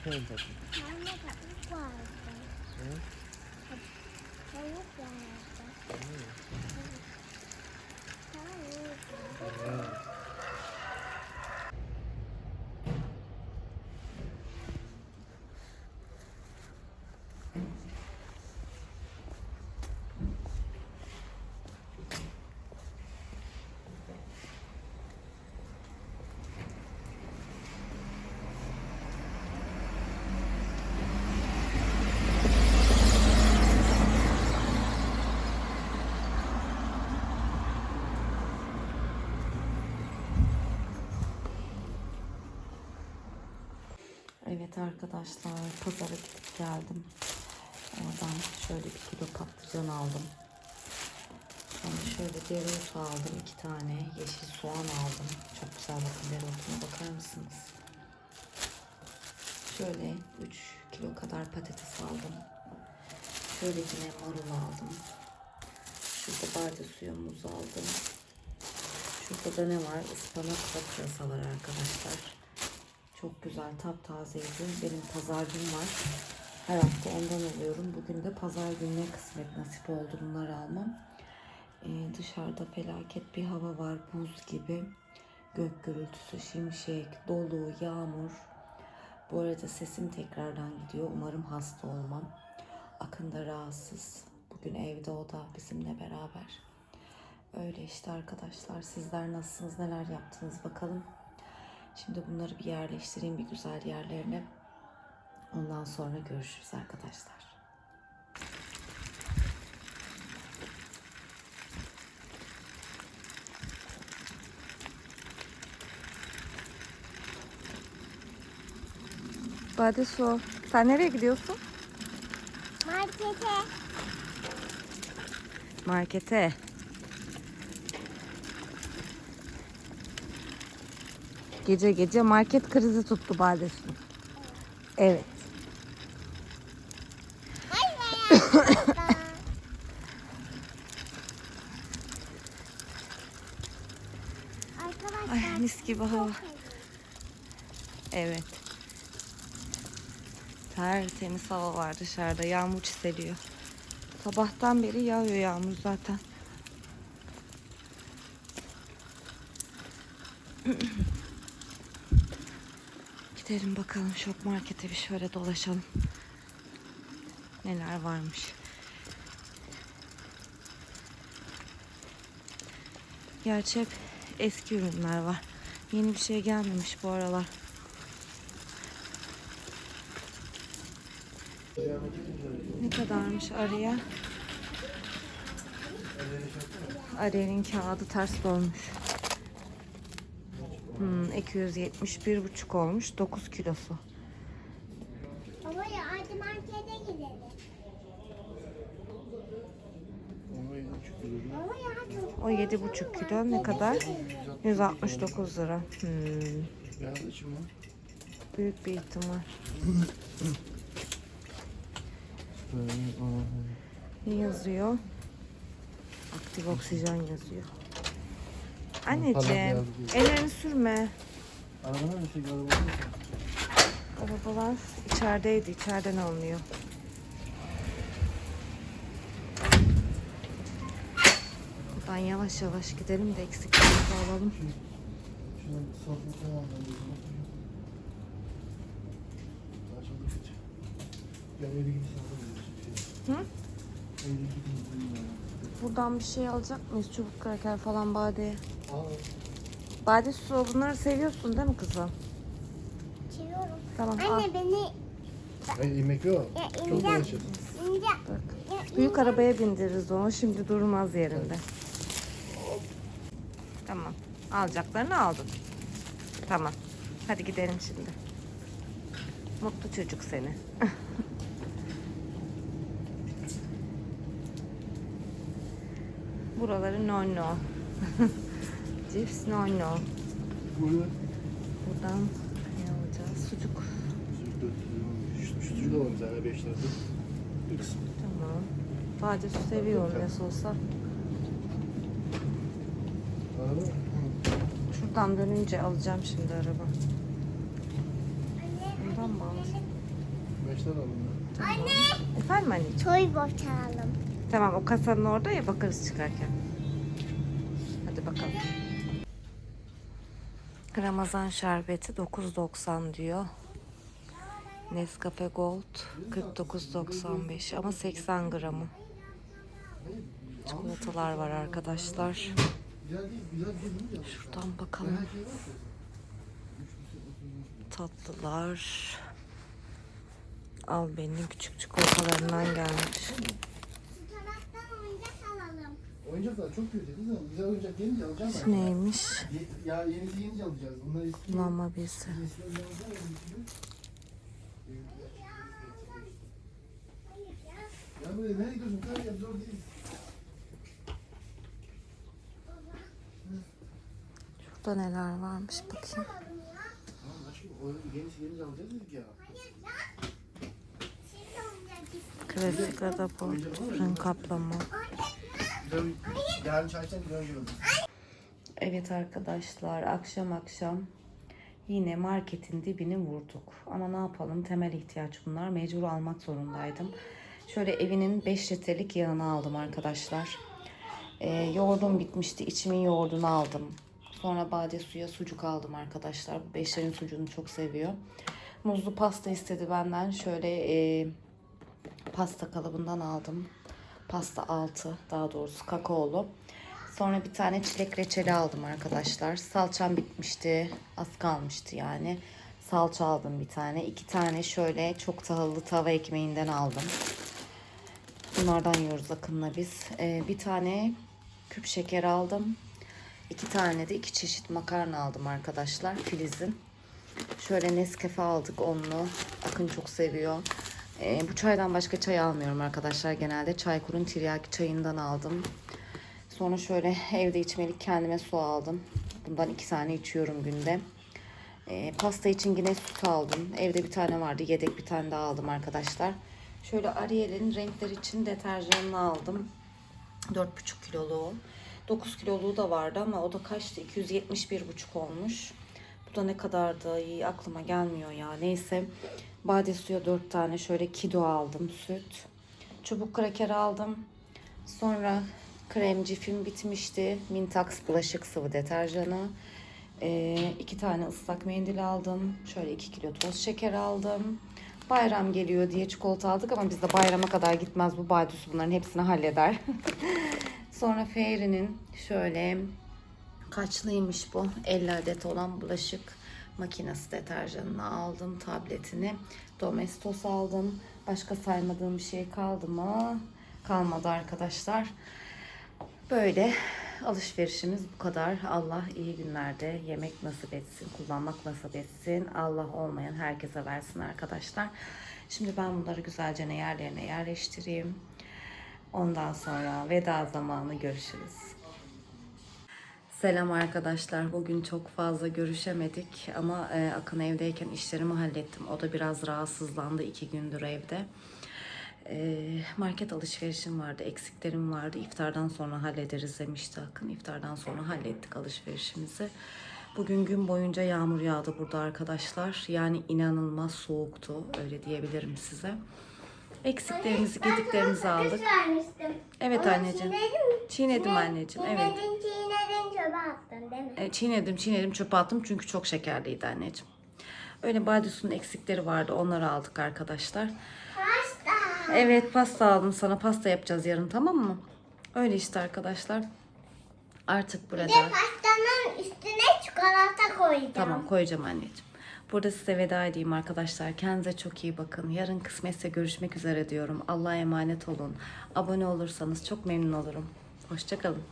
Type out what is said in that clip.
เพิ่มไปสิน้ำไม่กับลูกกวาดอืมไปลูกกวาดไปอืม ใช่ เออ Evet arkadaşlar pazara gidip geldim. Oradan şöyle bir kilo patlıcan aldım. Sonra şöyle dereotu aldım iki tane. Yeşil soğan aldım. Çok güzel bakın dereotuna bakar mısınız? Şöyle 3 kilo kadar patates aldım. Şöyle yine marul aldım. Şurada barda suyumuzu aldım. Şurada da ne var? Ispanak pırasa var arkadaşlar. Çok güzel taptazeydi. Benim pazar günüm var. Her hafta ondan alıyorum. Bugün de pazar gününe kısmet nasip oldu bunları almam. Ee, dışarıda felaket bir hava var. Buz gibi. Gök gürültüsü, şimşek, dolu, yağmur. Bu arada sesim tekrardan gidiyor. Umarım hasta olmam. Akın da rahatsız. Bugün evde o da bizimle beraber. Öyle işte arkadaşlar. Sizler nasılsınız? Neler yaptınız bakalım. Şimdi bunları bir yerleştireyim bir güzel yerlerine. Ondan sonra görüşürüz arkadaşlar. Bade su. Sen nereye gidiyorsun? Markete. Markete. Gece gece market krizi tuttu Bade su. Evet. Arkadaşlar. Ay mis gibi hava. Evet. Tertemiz hava var dışarıda. Yağmur çiseliyor. Sabahtan beri yağıyor yağmur zaten. Gidelim bakalım şok markete bir şöyle dolaşalım. Neler varmış. Gerçi hep eski ürünler var. Yeni bir şey gelmemiş bu aralar. Ne kadarmış araya? Ariye'nin kağıdı ters dolmuş. Hmm, 271,5 olmuş. 9 kilosu. Baba ya hadi markete gidelim. Ona yedi buçuk lira. Baba ya çocuk. O 7,5 kilo ne kadar? 169 lira. Hmm, büyük bir ihtimal. Aa, Ne yazıyor? Aktif oksijen yazıyor. Anneciğim, ellerini sürme. Araba nerede şey? Arabalar içerideydi. içeriden alınıyor. Buradan yavaş yavaş gidelim de eksiklerimizi alalım. Hı? Buradan bir şey alacak mıyız? Çubuk kraker falan badeye. Aa, Bade su bunları seviyorsun değil mi kızım? Seviyorum. Tamam al. Anne beni Ay yemek yok. ya Çok ineceğim. İneceğim. Bak. Ya Büyük arabaya bindiririz onu. Şimdi durmaz yerinde. Tamam. Alacaklarını aldın. Tamam. Hadi gidelim şimdi. Mutlu çocuk seni. Buraları no no. Cips no no. Burada Buradan ne alacağız? Sucuk. Sucuk da var bir tane 5 lira. Tamam. Bade su seviyorum nasıl olsa. Şuradan dönünce alacağım şimdi araba. Anne Bundan mı alacağım? gidelim. 25'ten aldım ben. Anne. Efendim anneciğim? Toy boşalım. Tamam o kasanın orada ya bakarız çıkarken. Hadi bakalım. Ramazan şerbeti 9.90 diyor. Nescafe Gold 49.95 ama 80 gramı. Çikolatalar var arkadaşlar. Şuradan bakalım. Tatlılar. Al benim küçük çikolatalarından gelmiş. Şu taraftan oyuncak alalım. Oyuncaklar çok kötü değil mi? Güzel oyuncak gelince alacağım ben. neymiş? Ye- Ya yenisi yenince alacağız. Bunlar eski. Mama bezi. Ne olacak? Ya böyle nereye gidiyorsun? Kar ya zor değil. Şurada neler varmış bakayım. Tamam aşkım o yenisi gelince alacağız dedik ya. Klasik Radaport fırın kaplama. Evet arkadaşlar akşam akşam yine marketin dibini vurduk. Ama ne yapalım temel ihtiyaç bunlar. Mecbur almak zorundaydım. Şöyle evinin 5 litrelik yağını aldım arkadaşlar. Ee, yoğurdum bitmişti. İçimin yoğurdunu aldım. Sonra bade suya sucuk aldım arkadaşlar. Bu beşlerin sucuğunu çok seviyor. Muzlu pasta istedi benden. Şöyle e, pasta kalıbından aldım. Pasta altı daha doğrusu kakaolu. Sonra bir tane çilek reçeli aldım arkadaşlar. Salçam bitmişti. Az kalmıştı yani. Salça aldım bir tane. İki tane şöyle çok tahıllı tava ekmeğinden aldım. Bunlardan yiyoruz Akın'la biz. Ee, bir tane küp şeker aldım. İki tane de iki çeşit makarna aldım arkadaşlar. Filiz'in. Şöyle Nescafe aldık onlu. Akın çok seviyor. Ee, bu çaydan başka çay almıyorum arkadaşlar. Genelde Çaykur'un tiryaki çayından aldım. Sonra şöyle evde içmelik kendime su aldım. Bundan iki tane içiyorum günde. Ee, pasta için yine süt aldım. Evde bir tane vardı. Yedek bir tane daha aldım arkadaşlar. Şöyle Ariel'in renkler için deterjanını aldım. 4,5 kiloluğu. 9 kiloluğu da vardı ama o da kaçtı? 271,5 olmuş. Bu da ne kadar da iyi aklıma gelmiyor ya. Neyse. Bade suya 4 tane şöyle kido aldım süt. Çubuk kraker aldım. Sonra krem cifim bitmişti. Mintax bulaşık sıvı deterjanı. Ee, iki tane ıslak mendil aldım. Şöyle iki kilo toz şeker aldım. Bayram geliyor diye çikolata aldık ama bizde bayrama kadar gitmez bu baydusu bunların hepsini halleder. Sonra Fairy'nin şöyle kaçlıymış bu? 50 adet olan bulaşık makinesi deterjanını aldım tabletini. Domestos aldım. Başka saymadığım bir şey kaldı mı? Kalmadı arkadaşlar. Böyle alışverişimiz bu kadar. Allah iyi günlerde yemek nasip etsin kullanmak nasip etsin. Allah olmayan herkese versin arkadaşlar. Şimdi ben bunları güzelce yerlerine yerleştireyim. Ondan sonra veda zamanı görüşürüz Selam arkadaşlar. Bugün çok fazla görüşemedik ama e, Akın evdeyken işlerimi hallettim. O da biraz rahatsızlandı iki gündür evde. E, market alışverişim vardı, eksiklerim vardı. İftardan sonra hallederiz demişti Akın. İftardan sonra hallettik alışverişimizi. Bugün gün boyunca yağmur yağdı burada arkadaşlar. Yani inanılmaz soğuktu öyle diyebilirim size. Eksiklerimizi, gediklerimizi aldık. vermiştim. Evet Onu anneciğim. mi? Çiğnedim anneciğim. Evet. Çiğnedin, çiğnedin, çöpe attın değil mi? E, çiğnedim çiğnedim çöpe attım çünkü çok şekerliydi anneciğim. Öyle Badisu'nun eksikleri vardı onları aldık arkadaşlar. Pasta. Evet pasta aldım sana pasta yapacağız yarın tamam mı? Öyle işte arkadaşlar. Artık burada. Bir de pastanın üstüne çikolata koyacağım. Tamam koyacağım anneciğim. Burada size veda edeyim arkadaşlar. Kendinize çok iyi bakın. Yarın kısmetse görüşmek üzere diyorum. Allah'a emanet olun. Abone olursanız çok memnun olurum. Hoşçakalın.